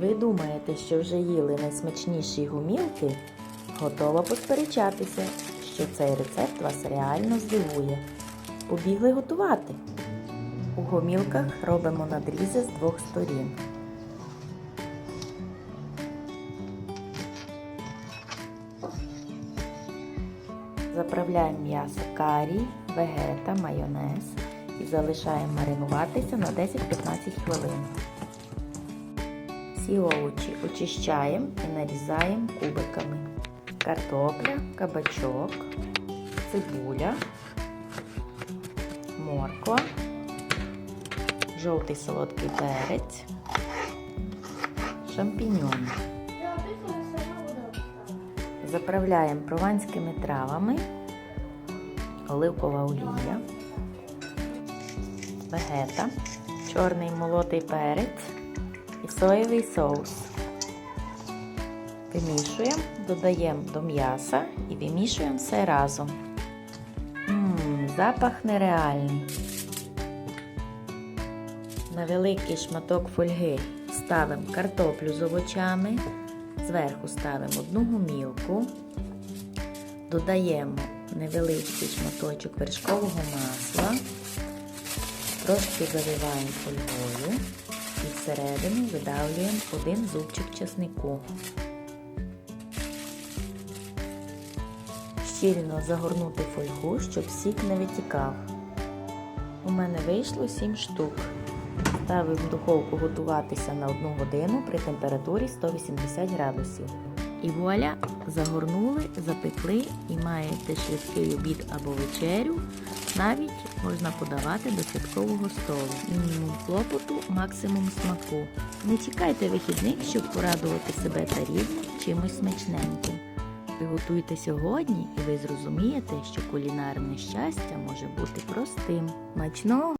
Ви думаєте, що вже їли найсмачніші гумілки? Готова посперечатися, що цей рецепт вас реально здивує. Побігли готувати. У гомілках робимо надрізи з двох сторін. Заправляємо м'ясо карі, вегета, майонез і залишаємо маринуватися на 10-15 хвилин. Всі овочі очищаємо і нарізаємо кубиками. Картопля, кабачок, цибуля, морква, жовтий солодкий перець, шампіньони. Заправляємо прованськими травами, оливкова олія, вегета, чорний молотий перець і соєвий соус. Вимішуємо, додаємо до м'яса і вимішуємо все разом. Ммм, запах нереальний. На великий шматок фольги ставимо картоплю з овочами, зверху ставимо одну гумілку, додаємо невеличкий шматочок вершкового масла, трошки заливаємо фольгою і всередину видавлюємо один зубчик чеснику. Щільно загорнути фольгу, щоб сік не витікав. У мене вийшло 7 штук. Ставимо в духовку готуватися на 1 годину при температурі 180 градусів. І вуаля, загорнули, запекли і маєте швидкий обід або вечерю. Навіть можна подавати до святкового столу. Мінімум клопоту, максимум смаку. Не чекайте вихідних, щоб порадувати себе та рідних чимось смачненьким. Приготуйте сьогодні, і ви зрозумієте, що кулінарне щастя може бути простим. Смачного!